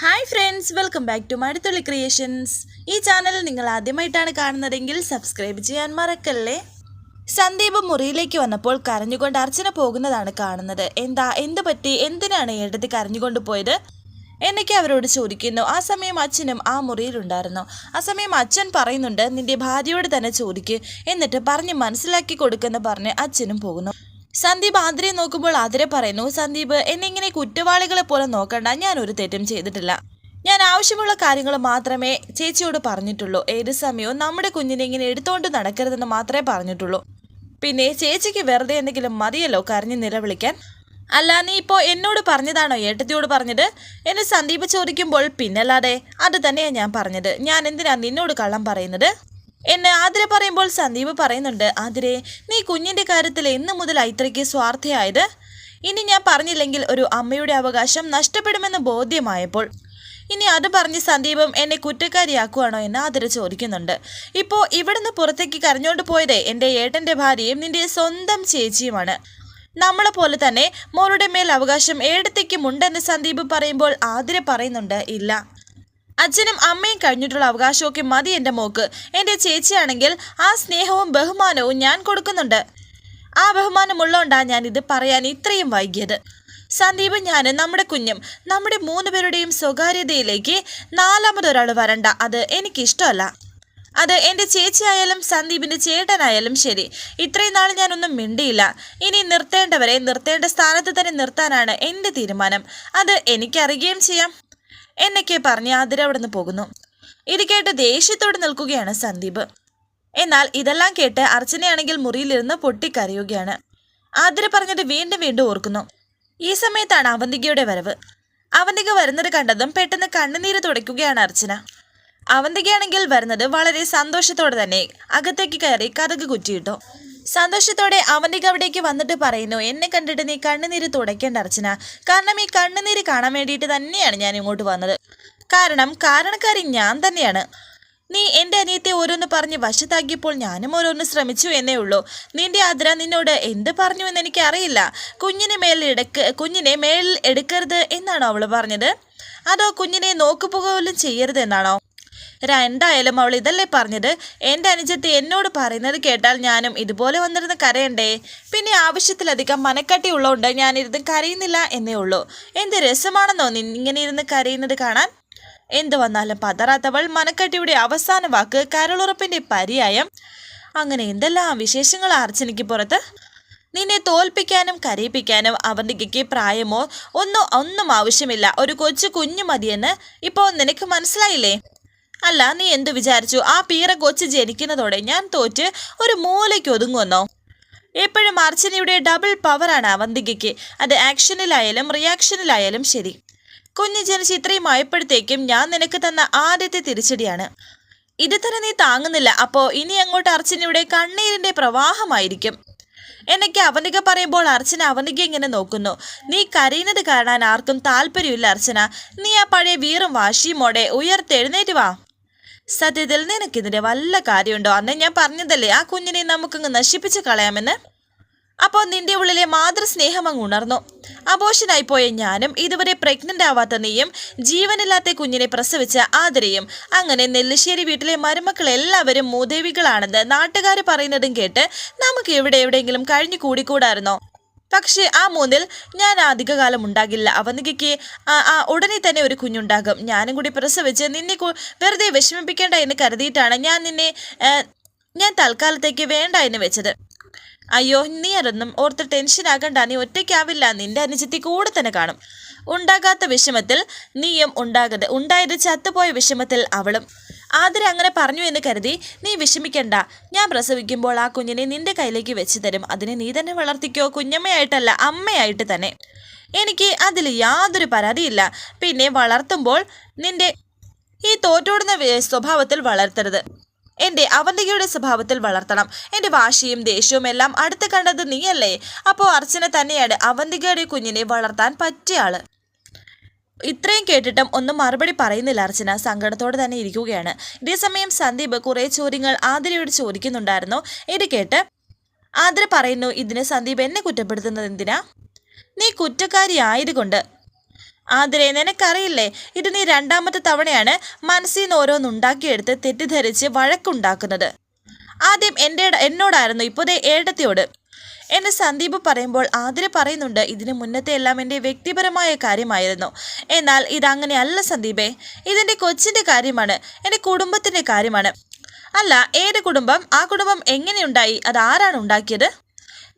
Hi friends welcome back to Maduthulli creations ഈ channel നിങ്ങൾ ആദ്യമായിട്ടാണ് കാണുന്നതെങ്കിൽ സബ്സ്ക്രൈബ് ചെയ്യാൻ മറക്കല്ലേ? സന്ദീപ് മുറിയിലേക്ക് വന്നപ്പോൾ കരഞ്ഞുകൊണ്ട് അർച്ചന പോകുന്നതാണ് കാണുന്നത്. എന്താ എന്ത് പറ്റി എന്തിനാണ് ഏട്ടത്തി കരഞ്ഞുകൊണ്ട് പോയത്? എന്നൊക്കെ അവരോട് ചോദിക്കുന്നു. ആ സമയം അച്ഛനും ആ മുറിയിലുണ്ടായിരുന്നു ആ സമയം അച്ഛൻ പറയുന്നുണ്ട് നിന്റെ ഭാര്യയോട് തന്നെ ചോദിക്ക്. എന്നിട്ട് പറഞ്ഞ് മനസ്സിലാക്കി കൊടുക്കുന്ന പറഞ്ഞ് അച്ഛനും പോകുന്നു. സന്ദീപ് ആതിരയെ നോക്കുമ്പോൾ ആതിര പറയുന്നു സന്ദീപ് എന്നെ ഇങ്ങനെ കുറ്റവാളികളെ പോലെ നോക്കണ്ട. ഞാൻ ഒരു തെറ്റും ചെയ്തിട്ടില്ല. ഞാൻ ആവശ്യമുള്ള കാര്യങ്ങൾ മാത്രമേ ചേച്ചിയോട് പറഞ്ഞിട്ടുള്ളൂ. ഏത് സമയവും നമ്മുടെ കുഞ്ഞിനെ ഇങ്ങനെ എടുത്തുകൊണ്ട് നടക്കരുതെന്ന് മാത്രമേ പറഞ്ഞിട്ടുള്ളൂ. പിന്നെ ചേച്ചിക്ക് വെറുതെ എന്തെങ്കിലും മതിയല്ലോ കരഞ്ഞ് നിലവിളിക്കാൻ? അല്ല നീ ഇപ്പോൾ എന്നോട് പറഞ്ഞതാണോ ഏട്ടത്തിയോട് പറഞ്ഞത്? എന്നെ സന്ദീപ് ചോദിക്കുമ്പോൾ പിന്നല്ലാതെ അത് തന്നെയാണ് ഞാൻ പറഞ്ഞത്. ഞാൻ എന്തിനാ നിന്നോട് കള്ളം പറയുന്നത്? എന്നെ ആതിര പറയുമ്പോൾ സന്ദീപ് പറയുന്നുണ്ട് ആതിരെ നീ കുഞ്ഞിന്റെ കാര്യത്തിൽ എന്നു മുതൽ ഇത്രയ്ക്ക് സ്വാർത്ഥയായത്? ഇനി ഞാൻ പറഞ്ഞില്ലെങ്കിൽ ഒരു അമ്മയുടെ അവകാശം നഷ്ടപ്പെടുമെന്ന് ബോധ്യമായപ്പോൾ ഇനി അത് പറഞ്ഞ് സന്ദീപം എന്നെ കുറ്റക്കാരിയാക്കുവാണോ എന്ന് ആതിര ചോദിക്കുന്നുണ്ട്. ഇപ്പോൾ ഇവിടുന്ന് പുറത്തേക്ക് കരഞ്ഞോണ്ട് പോയത് എന്റെ ഏട്ടന്റെ ഭാര്യയും നിന്റെ സ്വന്തം ചേച്ചിയുമാണ്. നമ്മളെ പോലെ തന്നെ മോളുടെ മേൽ അവകാശം ഏടത്തേക്കും ഉണ്ടെന്ന് സന്ദീപ് പറയുമ്പോൾ ആതിര പറയുന്നുണ്ട് ഇല്ല അച്ഛനും അമ്മയും കഴിഞ്ഞിട്ടുള്ള അവകാശമൊക്കെ മതി എന്റെ മോക്ക്. എന്റെ ചേച്ചിയാണെങ്കിൽ ആ സ്നേഹവും ബഹുമാനവും ഞാൻ കൊടുക്കുന്നുണ്ട്. ആ ബഹുമാനമുള്ളതുകൊണ്ടാണ് ഞാൻ ഇത് പറയാൻ ഇത്രയും വൈകിയത്. സന്ദീപ് ഞാൻ നമ്മുടെ കുഞ്ഞും നമ്മുടെ മൂന്ന് പേരുടെയും സ്വകാര്യതയിലേക്ക് നാലാമതൊരാൾ വരണ്ട. അത് എനിക്കിഷ്ടമല്ല. അത് എന്റെ ചേച്ചിയായാലും സന്ദീപിന്റെ ചേട്ടനായാലും ശരി. ഇത്രയും നാൾ ഞാനൊന്നും മിണ്ടിയില്ല. ഇനി നിർത്തേണ്ടവരെ നിർത്തേണ്ട സ്ഥാനത്ത് തന്നെ നിർത്താനാണ് എന്റെ തീരുമാനം. അത് എനിക്കറിയുകയും ചെയ്യാം. എന്നൊക്കെ പറഞ്ഞ് അതിര അവിടെ നിന്ന് പോകുന്നു. ഇത് കേട്ട് ദേഷ്യത്തോടെ നിൽക്കുകയാണ് സന്ദീപ്. എന്നാൽ ഇതെല്ലാം കേട്ട് അർച്ചനയാണെങ്കിൽ മുറിയിലിരുന്ന് പൊട്ടിക്കരയുകയാണ്. ആതിര പറഞ്ഞത് വീണ്ടും വീണ്ടും ഓർക്കുന്നു. ഈ സമയത്താണ് അവന്തികയുടെ വരവ്. അവന്തിക വരുന്നത് കണ്ടതും പെട്ടെന്ന് കണ്ണുനീര് തുടയ്ക്കുകയാണ് അർച്ചന. അവന്തികയാണെങ്കിൽ വരുന്നത് വളരെ സന്തോഷത്തോടെ തന്നെ അകത്തേക്ക് കയറി കഥക് കുറ്റിയിട്ടു. സന്തോഷത്തോടെ അവന്തിക അവിടേക്ക് വന്നിട്ട് പറയുന്നു എന്നെ കണ്ടിട്ട് നീ കണ്ണുനീര് തുടയ്ക്കേണ്ട അർച്ചന. കാരണം ഈ കണ്ണുനീര് കാണാൻ വേണ്ടിയിട്ട് തന്നെയാണ് ഞാൻ ഇങ്ങോട്ട് വന്നത്. കാരണം കാരണക്കാരി ഞാൻ തന്നെയാണ്. നീ എന്റെ അനിയത്തെ ഓരോന്ന് പറഞ്ഞ് വശത്താക്കിയപ്പോൾ ഞാനും ഓരോന്ന് ശ്രമിച്ചു എന്നേ ഉള്ളൂ. നിന്റെ ആദ്ര നിന്നോട് എന്ത് പറഞ്ഞു എന്ന് എനിക്കറിയില്ല. കുഞ്ഞിനെ മേലിൽ എടുക്ക കുഞ്ഞിനെ മേലിൽ എടുക്കരുത് എന്നാണോ അവൾ പറഞ്ഞത്? അതോ കുഞ്ഞിനെ നോക്കുപോലും ചെയ്യരുത് എന്നാണോ? രണ്ടായാലും അവൾ ഇതല്ലേ പറഞ്ഞത്? എന്റെ അനുജത്തി എന്നോട് പറയുന്നത് കേട്ടാൽ ഞാനും ഇതുപോലെ വന്നിരുന്ന് കരയണ്ടേ? പിന്നെ ആവശ്യത്തിലധികം മനക്കട്ടി ഉള്ളതുകൊണ്ട് ഞാനിരുന്ന് കരയുന്നില്ല എന്നേ ഉള്ളൂ. എന്ത് രസമാണെന്നോ ഇങ്ങനെ ഇരുന്ന് കരയുന്നത് കാണാൻ? എന്തു വന്നാലും പതറാത്തവൾ മനക്കട്ടിയുടെ അവസാന വാക്ക് കരളുറപ്പിന്റെ പര്യായം. അങ്ങനെ എന്തെല്ലാം വിശേഷങ്ങൾ അർച്ചനയ്ക്ക് പുറത്ത്? നിന്നെ തോൽപ്പിക്കാനും കരയിപ്പിക്കാനും അവന്തികയ്ക്ക് പ്രായമോ ഒന്നോ ഒന്നും ആവശ്യമില്ല. ഒരു കൊച്ചു കുഞ്ഞു മതിയെന്ന് ഇപ്പോൾ നിനക്ക് മനസ്സിലായില്ലേ? അല്ല നീ എന്തു വിചാരിച്ചു? ആ പീറ കൊച്ചു ജനിക്കുന്നതോടെ ഞാൻ തോറ്റ് ഒരു മൂലയ്ക്ക് ഒതുങ്ങുന്നോ? എപ്പോഴും അർച്ചനയുടെ ഡബിൾ പവറാണ് അവന്തികയ്ക്ക്. അത് ആക്ഷനിലായാലും റിയാക്ഷനിലായാലും ശരി. കുഞ്ഞു ജനിച്ച് ഇത്രയും ആയപ്പോഴത്തേക്കും ഞാൻ നിനക്ക് തന്ന ആദ്യത്തെ തിരിച്ചടിയാണ്. ഇത് തന്നെ നീ താങ്ങുന്നില്ല. അപ്പോൾ ഇനി അങ്ങോട്ട് അർച്ചനയുടെ കണ്ണീരിന്റെ പ്രവാഹമായിരിക്കും. എന്നൊക്കെ അവനിക പറയുമ്പോൾ അർച്ചന അവനിക ഇങ്ങനെ നോക്കുന്നു. നീ കരയുന്നത് കാണാൻ ആർക്കും താല്പര്യമില്ല അർച്ചന. നീ ആ പഴയ വീറും വാശിയുമോടെ ഉയർത്തെഴുന്നേറ്റ് വാ. സത്യത്തിൽ നിനക്കിതിന്റെ വല്ല കാര്യമുണ്ടോ? അന്ന് ഞാൻ പറഞ്ഞതല്ലേ ആ കുഞ്ഞിനെ നമുക്കങ്ങ് നശിപ്പിച്ച് കളയാമെന്ന്? അപ്പോൾ നിന്റെ ഉള്ളിലെ മാതൃസ്നേഹം അങ്ങ് ഉണർന്നു. അബോഷനായി പോയ ഞാനും ഇതുവരെ പ്രഗ്നന്റ് ആവാത്ത നീയും ജീവനില്ലാത്ത കുഞ്ഞിനെ പ്രസവിച്ച ആദരയും അങ്ങനെ നെല്ലിശ്ശേരി വീട്ടിലെ മരുമക്കൾ എല്ലാവരും മൂദേവികളാണെന്ന് നാട്ടുകാർ പറയുന്നതും കേട്ട് നമുക്ക് എവിടെ എവിടെയെങ്കിലും കഴിഞ്ഞു കൂടിക്കൂടായിരുന്നോ പക്ഷേ ആ മൂന്നിൽ ഞാൻ അധികകാലം ഉണ്ടാകില്ല. അവനികയ്ക്ക് ഉടനെ തന്നെ ഒരു കുഞ്ഞുണ്ടാകും. ഞാനും കൂടി പ്രസവിച്ച് നിന്നെ വെറുതെ വിഷമിപ്പിക്കേണ്ട എന്ന് കരുതിയിട്ടാണ് ഞാൻ നിന്നെ ഞാൻ തൽക്കാലത്തേക്ക് വേണ്ട എന്ന് വെച്ചത്. അയ്യോ നീ അതൊന്നും ഓർത്ത് ടെൻഷൻ ആകണ്ട നീ ഒറ്റയ്ക്കാവില്ല. നിന്റെ അനുജത്തി കൂടെ തന്നെ കാണും. ഉണ്ടാകാത്ത വിഷമത്തിൽ നീയും ഉണ്ടാകരുത്. ഉണ്ടായത് ചത്തുപോയ വിഷമത്തിൽ അവളും ആതിര അങ്ങനെ പറഞ്ഞു എന്ന് കരുതി നീ വിഷമിക്കണ്ട. ഞാൻ പ്രസവിക്കുമ്പോൾ ആ കുഞ്ഞിനെ നിന്റെ കയ്യിലേക്ക് വെച്ച് തരും. അതിനെ നീ തന്നെ വളർത്തിക്കോ. കുഞ്ഞമ്മയായിട്ടല്ല അമ്മയായിട്ട് തന്നെ. എനിക്ക് അതിൽ യാതൊരു പരാതിയില്ല. പിന്നെ വളർത്തുമ്പോൾ നിന്റെ ഈ തോറ്റോടുന്ന സ്വഭാവത്തിൽ വളർത്തരുത്. എന്റെ അവന്തികയുടെ സ്വഭാവത്തിൽ വളർത്തണം. എന്റെ വാശിയും ദേഷ്യവും എല്ലാം അടുത്ത് കണ്ടത് നീയല്ലേ? അപ്പോൾ അർച്ചന തന്നെയാണ് അവന്തികയുടെ കുഞ്ഞിനെ വളർത്താൻ പറ്റിയ ആൾ. ഇത്രയും കേട്ടിട്ടും ഒന്നും മറുപടി പറയുന്നില്ല അർച്ചന. സങ്കടത്തോടെ തന്നെ ഇരിക്കുകയാണ്. ഇതേസമയം സന്ദീപ് കുറേ ചോദ്യങ്ങൾ ആതിരയോട് ചോദിക്കുന്നുണ്ടായിരുന്നു. ഇത് കേട്ട് ആതിര പറയുന്നു ഇതിന് സന്ദീപ് എന്നെ കുറ്റപ്പെടുത്തുന്നത് എന്തിനാ? നീ കുറ്റക്കാരി ആയതുകൊണ്ട്. ആതിരെ നിനക്കറിയില്ലേ? ഇത് നീ രണ്ടാമത്തെ തവണയാണ് മനസ്സിൽ നിന്ന് ഓരോന്നുണ്ടാക്കിയെടുത്ത് തെറ്റിദ്ധരിച്ച് വഴക്കുണ്ടാക്കുന്നത്. ആദ്യം എന്റെ എന്നോടായിരുന്നു ഇപ്പോൾ ദേ ഏട്ടത്തിയോട്. എന്ന് സന്ദീപ് പറയുമ്പോൾ ആതിര പറയുന്നുണ്ട് ഇതിനു മുന്നത്തെ എല്ലാം എന്റെ വ്യക്തിപരമായ കാര്യമായിരുന്നു. എന്നാൽ ഇതങ്ങനെയല്ല സന്ദീപേ. ഇതിന്റെ കൊച്ചിന്റെ കാര്യമാണ് എന്റെ കുടുംബത്തിന്റെ കാര്യമാണ്. അല്ല ഏത് കുടുംബം? ആ കുടുംബം എങ്ങനെയുണ്ടായി? അത് ആരാണ് ഉണ്ടാക്കിയത്?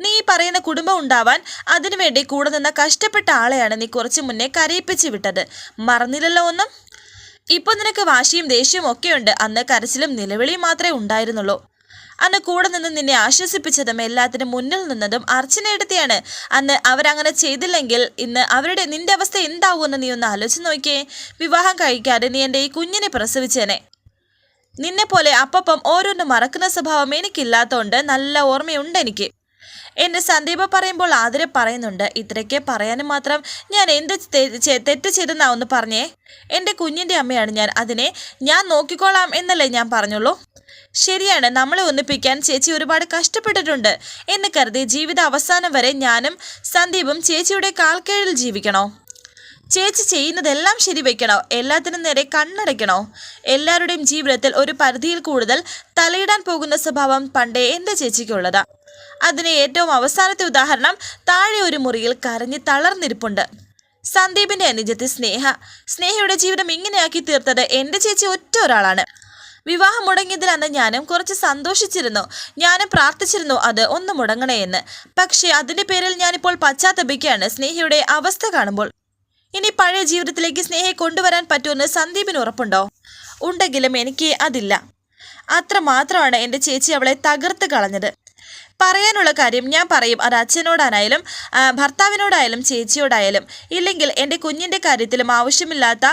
നീ ഈ പറയുന്ന കുടുംബം ഉണ്ടാവാൻ അതിനുവേണ്ടി കൂടെ നിന്ന കഷ്ടപ്പെട്ട ആളെയാണ് നീ കുറച്ചു മുന്നേ കരയിപ്പിച്ച് വിട്ടത്. മറന്നില്ലല്ലോ ഒന്നും? ഇപ്പൊ നിനക്ക് വാശിയും ദേഷ്യവും ഒക്കെയുണ്ട് അന്ന് കരച്ചിലും നിലവിളിയും മാത്രമേ ഉണ്ടായിരുന്നുള്ളൂ. അന്ന് കൂടെ നിന്ന് നിന്നെ ആശ്വസിപ്പിച്ചതും എല്ലാത്തിനും മുന്നിൽ നിന്നതും അർച്ചനയെടുത്തിയാണ് അന്ന് അവരങ്ങനെ ചെയ്തില്ലെങ്കിൽ ഇന്ന് അവരുടെ നിന്റെ അവസ്ഥ എന്താവുമെന്ന് നീ ഒന്ന് ആലോചിച്ച് നോക്കിയേ. വിവാഹം കഴിക്കാതെ നീ എന്റെ ഈ കുഞ്ഞിനെ പ്രസവിച്ചേനെ. നിന്നെ പോലെ അപ്പം ഓരോന്നും മറക്കുന്ന സ്വഭാവം എനിക്കില്ലാത്തതുകൊണ്ട് നല്ല ഓർമ്മയുണ്ട് എനിക്ക്. എന്റെ സന്ദീപ പറയുമ്പോൾ ആതിര പറയുന്നുണ്ട് ഇത്രയ്ക്ക് പറയാനും മാത്രം ഞാൻ എന്ത് തെറ്റ് ചെയ്തെന്നാ ഒന്ന് പറഞ്ഞേ? എന്റെ കുഞ്ഞിന്റെ അമ്മയാണ് ഞാൻ അതിനെ ഞാൻ നോക്കിക്കോളാം എന്നല്ലേ ഞാൻ പറഞ്ഞുള്ളൂ? ശരിയാണ് നമ്മളെ ഒന്നിപ്പിക്കാൻ ചേച്ചി ഒരുപാട് കഷ്ടപ്പെട്ടിട്ടുണ്ട് എന്ന് കരുതി ജീവിത അവസാനം വരെ ഞാനും സന്ദീപും ചേച്ചിയുടെ കാൽക്കീഴിൽ ജീവിക്കണോ? ചേച്ചി ചെയ്യുന്നതെല്ലാം ശരിവെക്കണോ? എല്ലാത്തിനും നേരെ കണ്ണടയ്ക്കണോ? എല്ലാവരുടെയും ജീവിതത്തിൽ ഒരു പരിധിയിൽ കൂടുതൽ തലയിടാൻ പോകുന്ന സ്വഭാവം പണ്ടേ എന്റെ ചേച്ചിക്കുള്ളതാ. അതിന് ഏറ്റവും അവസാനത്തെ ഉദാഹരണം താഴെ ഒരു മുറിയിൽ കരഞ്ഞ് തളർന്നിരിപ്പുണ്ട്. സന്ദീപിന്റെ അനുജത്തി സ്നേഹ. സ്നേഹയുടെ ജീവിതം ഇങ്ങനെയാക്കി തീർത്തത് എന്റെ ചേച്ചി ഒറ്റ ഒരാളാണ്. വിവാഹം മുടങ്ങിയതിൽ അന്ന് ഞാനും കുറച്ച് സന്തോഷിച്ചിരുന്നു. ഞാനും പ്രാർത്ഥിച്ചിരുന്നു അത് ഒന്ന് മുടങ്ങണേ എന്ന് പക്ഷേ അതിന്റെ പേരിൽ ഞാനിപ്പോൾ പശ്ചാത്തപിക്കുകയാണ് സ്നേഹയുടെ അവസ്ഥ കാണുമ്പോൾ. ഇനി പഴയ ജീവിതത്തിലേക്ക് സ്നേഹയെ കൊണ്ടുവരാൻ പറ്റുമെന്ന് സന്ദീപിന് ഉറപ്പുണ്ടോ? ഉണ്ടെങ്കിലും എനിക്ക് അതില്ല. അത്ര മാത്രമാണ് എന്റെ ചേച്ചി അവളെ തകർത്ത് കളഞ്ഞത്. പറയാനുള്ള കാര്യം ഞാൻ പറയും അത് അച്ഛനോടാനായാലും ഭർത്താവിനോടായാലും ചേച്ചിയോടായാലും. ഇല്ലെങ്കിൽ എന്റെ കുഞ്ഞിന്റെ കാര്യത്തിലും ആവശ്യമില്ലാത്ത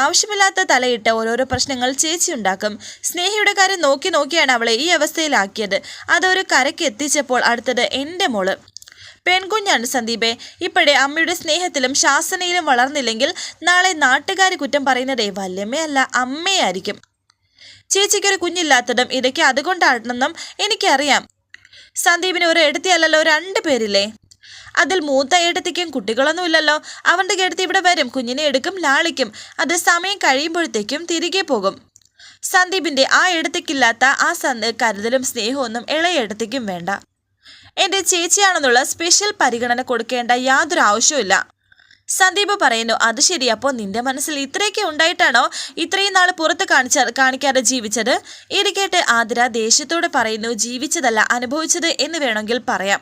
ആവശ്യമില്ലാത്ത തലയിട്ട് ഓരോരോ പ്രശ്നങ്ങൾ ചേച്ചി ഉണ്ടാക്കും. സ്നേഹിയുടെ കാര്യം നോക്കി നോക്കിയാണ് അവളെ ഈ അവസ്ഥയിലാക്കിയത്. അതൊരു കരയ്ക്ക് എത്തിച്ചപ്പോൾ അടുത്തത് എന്റെ മോൾ. പെൺകുഞ്ഞാണ് സന്ദീപെ. ഇപ്പോഴേ അമ്മയുടെ സ്നേഹത്തിലും ശാസനയിലും വളർന്നില്ലെങ്കിൽ നാളെ നാട്ടുകാർ കുറ്റം പറയുന്നതേ വല്യമ്മയല്ല അമ്മയായിരിക്കും. ചേച്ചിക്കൊരു കുഞ്ഞില്ലാത്തതും ഇതൊക്കെ അതുകൊണ്ടാണെന്നും എനിക്കറിയാം. സന്ദീപിന് ഒരു എടുത്തിയല്ലല്ലോ രണ്ട് പേരില്ലേ? അതിൽ മൂത്ത ഏടത്തിക്കും കുട്ടികളൊന്നുമില്ലല്ലോ അവന്റെ കേടത്തി ഇവിടെ വരും കുഞ്ഞിനെ എടുക്കും ലാളിക്കും. അത് സമയം കഴിയുമ്പോഴത്തേക്കും തിരികെ പോകും. സന്ദീപിന്റെ ആ എടുത്തേക്കില്ലാത്ത ആ കരുതലും സ്നേഹമൊന്നും ഇളയ എടുത്തേക്കും വേണ്ട. എന്റെ ചേച്ചിയാണെന്നുള്ള സ്പെഷ്യൽ പരിഗണന കൊടുക്കേണ്ട യാതൊരു ആവശ്യവുമില്ല. സന്ദീപ് പറയുന്നു അത് ശരി അപ്പോൾ നിന്റെ മനസ്സിൽ ഇത്രയൊക്കെ ഉണ്ടായിട്ടാണോ ഇത്രയും നാൾ പുറത്ത് കാണിച്ച കാണിക്കാതെ ജീവിച്ചത്? ഇത് കേട്ട് ആതിര ദേഷ്യത്തോടെ പറയുന്നു ജീവിച്ചതല്ല അനുഭവിച്ചത് എന്ന് വേണമെങ്കിൽ പറയാം.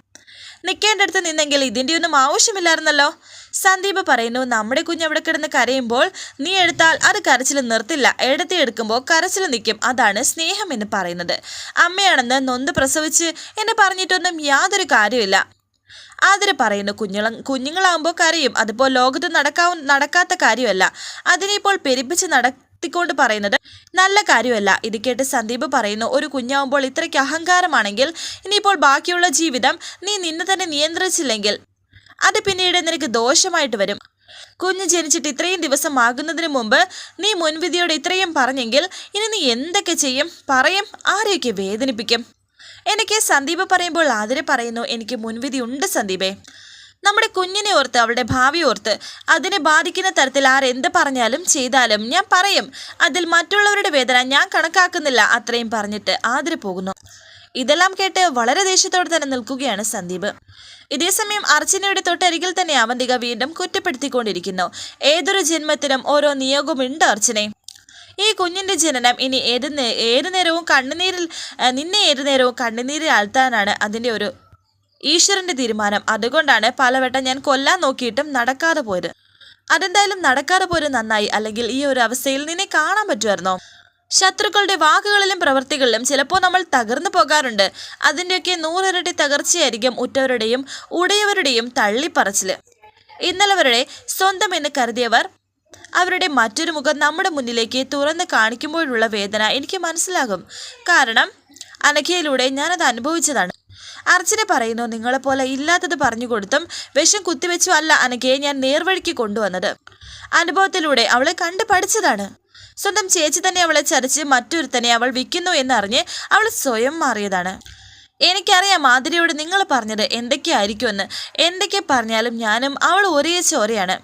നിൽക്കേണ്ടടുത്ത് നിന്നെങ്കിൽ ഇതിന്റെ ഒന്നും ആവശ്യമില്ലായിരുന്നല്ലോ. സന്ദീപ് പറയുന്നു നമ്മുടെ കുഞ്ഞ് അവിടെ കിടന്ന് കരയുമ്പോൾ നീ എടുത്താൽ അത് കരച്ചിൽ നിർത്തില്ല. എടുത്തി എടുക്കുമ്പോൾ കരച്ചിൽ നിൽക്കും. അതാണ് സ്നേഹം എന്ന് പറയുന്നത്. അമ്മയാണെന്ന് നൊന്ത് പ്രസവിച്ച് എന്നെ പറഞ്ഞിട്ടൊന്നും യാതൊരു കാര്യമില്ല ആതിര പറയുന്നു കുഞ്ഞുള കുഞ്ഞുങ്ങളാകുമ്പോൾ കരയും. അതിപ്പോൾ ലോകത്ത് നടക്കാവ നടക്കാത്ത കാര്യമല്ല. അതിനിപ്പോൾ പെരുപ്പിച്ച് നടത്തിക്കൊണ്ട് പറയുന്നത് നല്ല കാര്യമല്ല. ഇത് കേട്ട് സന്ദീപ് പറയുന്നു ഒരു കുഞ്ഞാവുമ്പോൾ ഇത്രയ്ക്ക് അഹങ്കാരമാണെങ്കിൽ ഇനിയിപ്പോൾ ബാക്കിയുള്ള ജീവിതം നീ നിന്നെ തന്നെ നിയന്ത്രിച്ചില്ലെങ്കിൽ അത് പിന്നീട് നിനക്ക് ദോഷമായിട്ട് വരും. കുഞ്ഞ് ജനിച്ചിട്ട് ഇത്രയും ദിവസം ആകുന്നതിന് മുമ്പ് നീ മുൻവിധിയോട് ഇത്രയും പറഞ്ഞെങ്കിൽ ഇനി നീ എന്തൊക്കെ ചെയ്യും? പറയും ആരെയൊക്കെ വേദനിപ്പിക്കും? എനിക്ക് സന്ദീപ് പറയുമ്പോൾ ആതിരെ പറയുന്നു എനിക്ക് മുൻവിധി ഉണ്ട് സന്ദീപേ. നമ്മുടെ കുഞ്ഞിനെ ഓർത്ത് അവളുടെ ഭാവി ഓർത്ത് അതിനെ ബാധിക്കുന്ന തരത്തിൽ ആരെന്ത് പറഞ്ഞാലും ചെയ്താലും ഞാൻ പറയും. അതിൽ മറ്റുള്ളവരുടെ വേദന ഞാൻ കണക്കാക്കുന്നില്ല അത്രയും പറഞ്ഞിട്ട് ആതിരെ പോകുന്നു. ഇതെല്ലാം കേട്ട് വളരെ ദേഷ്യത്തോടെ തന്നെ നിൽക്കുകയാണ് സന്ദീപ്. ഇതേസമയം അർച്ചനയുടെ തൊട്ടരികിൽ തന്നെ അവന്തിക വീണ്ടും കുറ്റപ്പെടുത്തിക്കൊണ്ടിരിക്കുന്നു. ഏതൊരു ജന്മത്തിനും ഓരോ നിയോഗമുണ്ട് അർച്ചനെ. ഈ കുഞ്ഞിന്റെ ജനനം ഇനി ഏത് ഏത് നേരവും കണ്ണുനീരിൽ നിന്നെ ഏത് നേരവും കണ്ണുനീരിൽ ആഴ്ത്താനാണ് അതിന്റെ ഒരു ഈശ്വരന്റെ തീരുമാനം. അതുകൊണ്ടാണ് പലവട്ടം ഞാൻ കൊല്ലാൻ നോക്കിയിട്ടും നടക്കാതെ പോയത്. അതെന്തായാലും നടക്കാതെ പോയത് നന്നായി. അല്ലെങ്കിൽ ഈ ഒരു അവസ്ഥയിൽ നിന്നെ കാണാൻ പറ്റുമായിരുന്നോ? ശത്രുക്കളുടെ വാക്കുകളിലും പ്രവൃത്തികളിലും ചിലപ്പോൾ നമ്മൾ തകർന്നു പോകാറുണ്ട്. അതിന്റെയൊക്കെ നൂറിരട്ടി തകർച്ചയായിരിക്കും ഉറ്റവരുടെയും ഉടയവരുടെയും തള്ളിപ്പറച്ചിൽ. ഇന്നലവരുടെ സ്വന്തം എന്ന് കരുതിയവർ അവരുടെ മറ്റൊരു മുഖം നമ്മുടെ മുന്നിലേക്ക് തുറന്ന് കാണിക്കുമ്പോഴുള്ള വേദന എനിക്ക് മനസ്സിലാകും. കാരണം അനഘയിലൂടെ ഞാനത് അനുഭവിച്ചതാണ്. അർച്ചന പറയുന്നു നിങ്ങളെപ്പോലെ ഇല്ലാത്തത് പറഞ്ഞു കൊടുത്തും വിഷം കുത്തിവെച്ചു അല്ല അനഘയെ ഞാൻ നേർവഴിക്ക് കൊണ്ടുവന്നത്. അനുഭവത്തിലൂടെ അവളെ കണ്ടു പഠിച്ചതാണ്. സ്വന്തം ചേച്ചി തന്നെ അവളെ ചതിച്ച് മറ്റൊരുത്തനെ അവൾ വിൽക്കുന്നു എന്നറിഞ്ഞ് അവൾ സ്വയം മാറിയതാണ്. എനിക്കറിയാം മാധുരിയോട് നിങ്ങൾ പറഞ്ഞത് എന്തൊക്കെയായിരിക്കുമെന്ന്. എന്തൊക്കെ പറഞ്ഞാലും ഞാനും അവൾ ഒരേ ചോരയാണ്.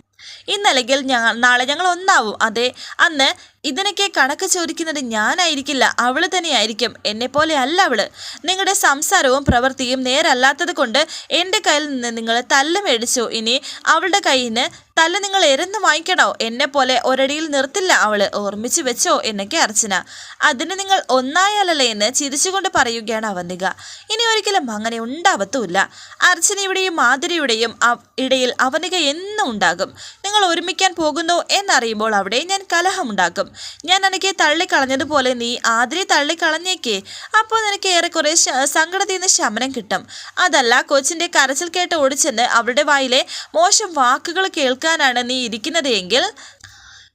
ഇന്നല്ലെങ്കിൽ ഞങ്ങൾ നാളെ ഞങ്ങൾ ഒന്നാവും. അതെ അന്ന് ഇതിനൊക്കെ കണക്ക് ചോദിക്കുന്നത് ഞാനായിരിക്കില്ല അവൾ തന്നെയായിരിക്കും. എന്നെ പോലെ അല്ല അവൾ. നിങ്ങളുടെ സംസാരവും പ്രവൃത്തിയും നേരല്ലാത്തത് കൊണ്ട് എന്റെ കയ്യിൽ നിന്ന് നിങ്ങൾ തല്ല് മേടിച്ചു. ഇനി അവളുടെ കയ്യിൽ തല്ല നിങ്ങൾ എരന്ന് വാങ്ങിക്കണോ? എന്നെ പോലെ ഒരടിയിൽ നിർത്തില്ല അവൾ. ഓർമ്മിച്ചു വെച്ചോ എന്നൊക്കെ അർച്ചന. അതിന് നിങ്ങൾ ഒന്നായാലല്ലേ എന്ന് ചിരിച്ചുകൊണ്ട് പറയുകയാണ് അവന്തിക. ഇനി ഒരിക്കലും അങ്ങനെ ഉണ്ടാവത്തുമില്ല. അർച്ചനയുടെയും മാധുരിയുടെയും ഇടയിൽ അവനിക എന്നും ഉണ്ടാകും. നിങ്ങൾ ഒരുമിക്കാൻ പോകുന്നു എന്നറിയുമ്പോൾ അവിടെ ഞാൻ കലഹമുണ്ടാക്കും. ഞാൻ എനിക്ക് തള്ളിക്കളഞ്ഞതുപോലെ നീ ആതിരെ തള്ളിക്കളഞ്ഞേക്കേ. അപ്പോൾ നിനക്ക് ഏറെക്കുറെ സങ്കടത്തിൽ നിന്ന് ശമനം കിട്ടും. അതല്ല കൊച്ചിന്റെ കരച്ചിൽ കേട്ട് ഓടിച്ചെന്ന് അവരുടെ വായിലെ മോശം വാക്കുകൾ കേൾക്കാനാണ് നീ ഇരിക്കുന്നത്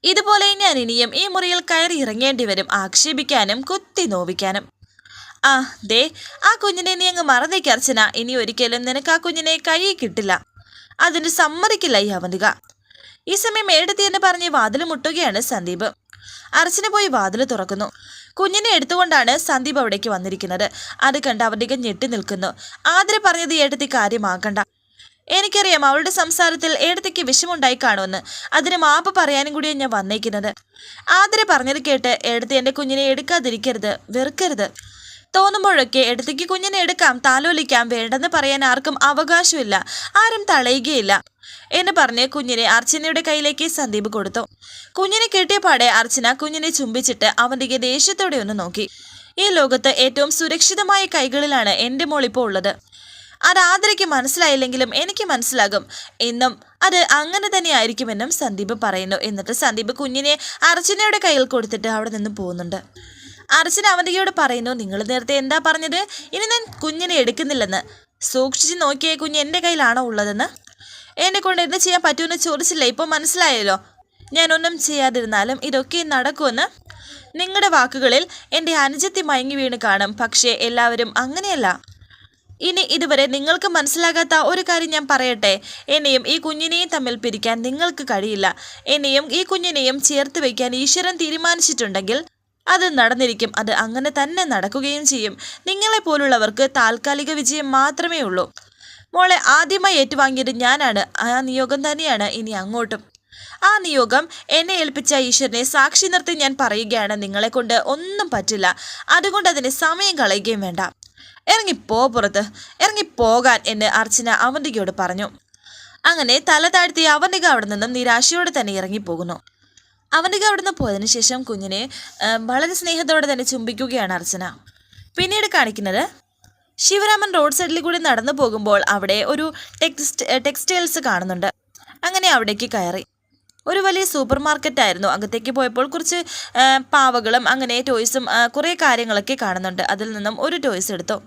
ഇതുപോലെ ഞാൻ ഇനിയും ഈ മുറിയിൽ കയറി ഇറങ്ങേണ്ടി വരും ആക്ഷേപിക്കാനും കുത്തി നോവിക്കാനും. ആ ദേ ആ കുഞ്ഞിനെ നീ അങ്ങ് മറന്നേക്ക് അർച്ചന. ഇനി ഒരിക്കലും നിനക്ക് ആ കുഞ്ഞിനെ കൈ കിട്ടില്ല. അതിന് സമ്മതിക്കില്ല ഈ അവന്തിക. ഈ സമയം എന്ന് പറഞ്ഞ് വാതിൽ മുട്ടുകയാണ് സന്ദീപ്. അർച്ചന പോയി വാതിൽ തുറക്കുന്നു. കുഞ്ഞിനെ എടുത്തുകൊണ്ടാണ് സന്ദീപ് അവിടേക്ക് വന്നിരിക്കുന്നത്. അത് കണ്ട് അവന്റെ ഞെട്ടി നിൽക്കുന്നു. ആതിര പറഞ്ഞത് ഏടത്തി കാര്യമാക്കണ്ട. എനിക്കറിയാം അവളുടെ സംസാരത്തിൽ ഏടത്തേക്ക് വിഷമുണ്ടായി കാണുമെന്ന്. അതിന് മാപ്പ് പറയാനും കൂടിയാണ് ഞാൻ വന്നേക്കുന്നത്. ആതിര പറഞ്ഞത് കേട്ട് ഏടത്തി എന്റെ കുഞ്ഞിനെ എടുക്കാതിരിക്കരുത് വെറുക്കരുത്. തോന്നുമ്പോഴൊക്കെ എടുത്തേക്ക് കുഞ്ഞിനെ എടുക്കാം താലോലിക്കാം വേണ്ടെന്ന് പറയാൻ ആർക്കും അവകാശമില്ല ആരും തളയുകയില്ല എന്ന് പറഞ്ഞ് കുഞ്ഞിനെ അർച്ചനയുടെ കയ്യിലേക്ക് സന്ദീപ് കൊടുത്തു. കുഞ്ഞിനെ കെട്ടിയപാടെ അർച്ചന കുഞ്ഞിനെ ചുംബിച്ചിട്ട് അവന്റെ ദേഷ്യത്തോടെ ഒന്ന് നോക്കി. ഈ ലോകത്ത് ഏറ്റവും സുരക്ഷിതമായ കൈകളിലാണ് എന്റെ മോൾ ഇപ്പോൾ ഉള്ളത്. അത് ആദരയ്ക്ക് മനസ്സിലായില്ലെങ്കിലും എനിക്ക് മനസ്സിലാകും. എന്നും അത് അങ്ങനെ തന്നെ ആയിരിക്കുമെന്നും സന്ദീപ് പറയുന്നു. എന്നിട്ട് സന്ദീപ് കുഞ്ഞിനെ അർച്ചനയുടെ കയ്യിൽ കൊടുത്തിട്ട് അവിടെ നിന്ന് പോകുന്നുണ്ട്. അർച്ചന അവന്തികയോട് പറയുന്നു നിങ്ങൾ നേരത്തെ എന്താ പറഞ്ഞത്? ഇനി ഞാൻ കുഞ്ഞിനെ എടുക്കുന്നില്ലെന്ന്. സൂക്ഷിച്ച് നോക്കിയേ കുഞ്ഞ് എന്റെ കയ്യിലാണോ ഉള്ളതെന്ന്. എന്നെ കൊണ്ട് എന്ത് ചെയ്യാൻ പറ്റുമെന്ന് ചോദിച്ചില്ല? ഇപ്പോൾ മനസ്സിലായല്ലോ. ഞാനൊന്നും ചെയ്യാതിരുന്നാലും ഇതൊക്കെ നടക്കുമെന്ന്. നിങ്ങളുടെ വാക്കുകളിൽ എന്റെ അനുജത്തി മയങ്ങി വീണ് കാണും. പക്ഷേ എല്ലാവരും അങ്ങനെയല്ല. ഇനി ഇതുവരെ നിങ്ങൾക്ക് മനസ്സിലാകാത്ത ഒരു കാര്യം ഞാൻ പറയട്ടെ. എന്നെയും ഈ കുഞ്ഞിനെയും തമ്മിൽ പിരിക്കാൻ നിങ്ങൾക്ക് കഴിയില്ല. എന്നെയും ഈ കുഞ്ഞിനെയും ചേർത്ത് വയ്ക്കാൻ ഈശ്വരൻ തീരുമാനിച്ചിട്ടുണ്ടെങ്കിൽ അത് നടന്നിരിക്കും. അത് അങ്ങനെ തന്നെ നടക്കുകയും ചെയ്യും. നിങ്ങളെ പോലുള്ളവർക്ക് താൽക്കാലിക വിജയം മാത്രമേ ഉള്ളൂ. മോളെ ആദ്യമായി ഏറ്റുവാങ്ങിയത് ഞാനാണ്. ആ നിയോഗം തന്നെയാണ് ഇനി അങ്ങോട്ടും. ആ നിയോഗം എന്നെ ഏൽപ്പിച്ച ഈശ്വരനെ സാക്ഷി നിർത്തി ഞാൻ പറയുകയാണ്. നിങ്ങളെ കൊണ്ട് ഒന്നും പറ്റില്ല. അതുകൊണ്ട് അതിന് സമയം കളയുകയും വേണ്ട. ഇറങ്ങിപ്പോ പുറത്ത്. ഇറങ്ങിപ്പോകാൻ എന്ന് അർച്ചന അവന്തികയോട് പറഞ്ഞു. അങ്ങനെ തല താഴ്ത്തി അവന്തിക അവിടെ നിന്നും നിരാശയോടെ തന്നെ ഇറങ്ങിപ്പോകുന്നു അവന്തിക അവിടുന്ന് പോയതിനു ശേഷം കുഞ്ഞിനെ വളരെ സ്നേഹത്തോടെ തന്നെ ചുംബിക്കുകയാണ് അർച്ചന. പിന്നീട് കാണിക്കുന്നത് ശിവരാമൻ റോഡ് സൈഡിൽ കൂടി നടന്നു പോകുമ്പോൾ അവിടെ ഒരു ടെക്സ്റ്റ് ടെക്സ്റ്റൈൽസ് കാണുന്നുണ്ട്. അങ്ങനെ അവിടേക്ക് കയറി. ഒരു വലിയ സൂപ്പർ മാർക്കറ്റ് ആയിരുന്നു. അകത്തേക്ക് പോയപ്പോൾ കുറച്ച് പാവകളും അങ്ങനെ ടോയ്സും കുറേ കാര്യങ്ങളൊക്കെ കാണുന്നുണ്ട്. അതിൽ നിന്നും ഒരു ടോയ്സ് എടുത്തു.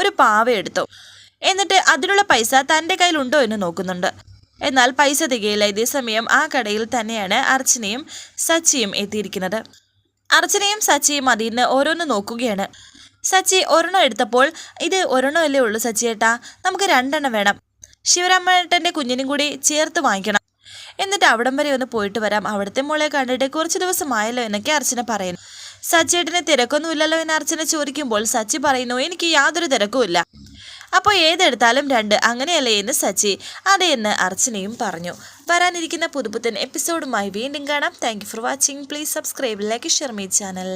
ഒരു പാവ എടുത്തു. എന്നിട്ട് അതിനുള്ള പൈസ തന്റെ കയ്യിലുണ്ടോ എന്ന് നോക്കുന്നുണ്ട്. എന്നാൽ പൈസ തികയില്ല. ഇതേസമയം ആ കടയിൽ തന്നെയാണ് അർച്ചനയും സച്ചിയും എത്തിയിരിക്കുന്നത്. അർച്ചനയും സച്ചിയും അതിൽ നിന്ന് ഓരോന്ന് നോക്കുകയാണ്. സച്ചി ഒരെണ്ണം എടുത്തപ്പോൾ ഇത് ഒരെണ്ണമല്ലേ ഉള്ളൂ സച്ചിയേട്ടാ നമുക്ക് രണ്ടെണ്ണം വേണം. ശിവരാമേട്ടന്റെ കുഞ്ഞിനും കൂടി ചേർത്ത് വാങ്ങിക്കണം. എന്നിട്ട് അവിടം വരെ ഒന്ന് പോയിട്ട് വരാം. അവിടുത്തെ മോളെ കണ്ടിട്ട് കുറച്ച് ദിവസമായല്ലോ എന്നൊക്കെ അർച്ചന പറയുന്നു. സച്ചിയേട്ടന് തിരക്കൊന്നുമില്ലല്ലോ എന്ന് അർച്ചന ചോദിക്കുമ്പോൾ സച്ചി പറയുന്നു എനിക്ക് യാതൊരു തിരക്കുമില്ല. അപ്പോൾ ഏതെടുത്താലും രണ്ട്. അങ്ങനെയല്ലേ എന്ന് സച്ചി. അതെ എന്ന് അർച്ചനയും പറഞ്ഞു. വരാനിരിക്കുന്ന പുതുപുത്തൻ എപ്പിസോഡുമായി വീണ്ടും കാണാം. Thank for watching please subscribe like share me channel